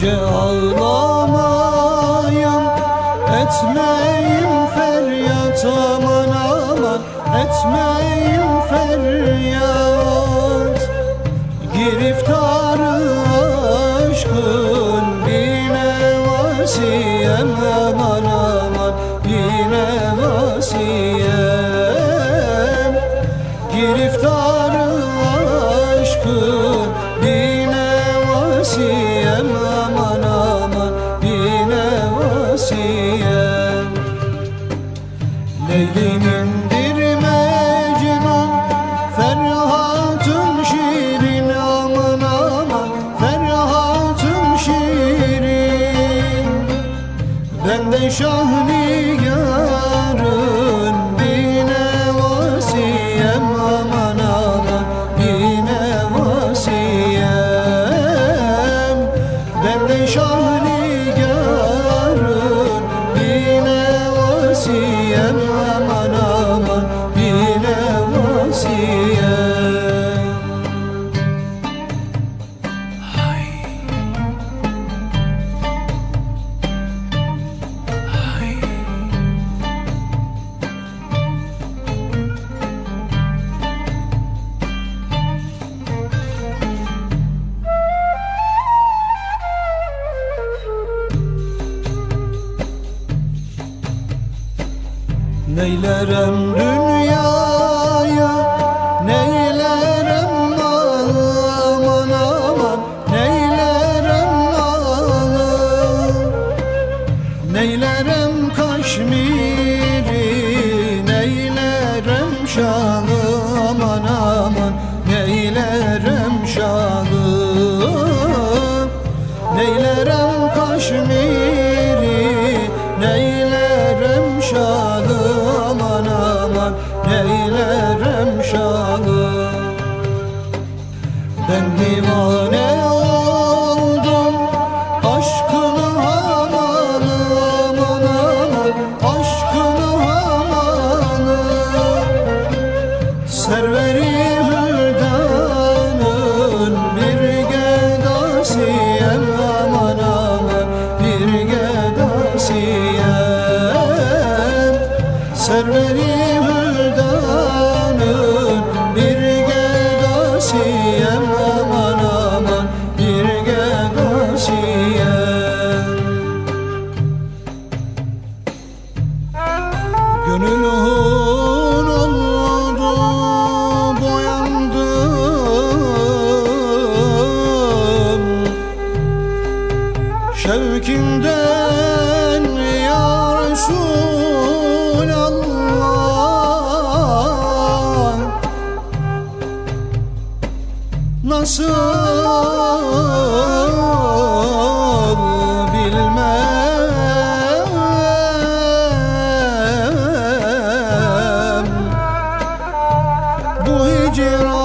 Yüce ağlamayan Etmeyim feryat aman aman. Etmeyim feryat. Giriftarı aşkın Bine vasiyem aman aman. Bine vasiyem. Giriftarı aşkın Leyli'nindir Mecnun Ferhat'ın şirin aman aman Ferhat'ın şirin Ben de şahniyarın Neylerem dünyaya Neylerem aman aman Neylerem malı Neylerem kaşmiri aman Neylerem şalı Ben divane oldum Aşkını hamalı aman aman Aşkını hamalı Serveri hürdanın bir gedasiyem aman aman bir gedasiyem. Serveri gedasiyem aman aman bir gedasiyem Gönül hun oldu boyandım. Şevkinden nasıl bilmem. Bu hicran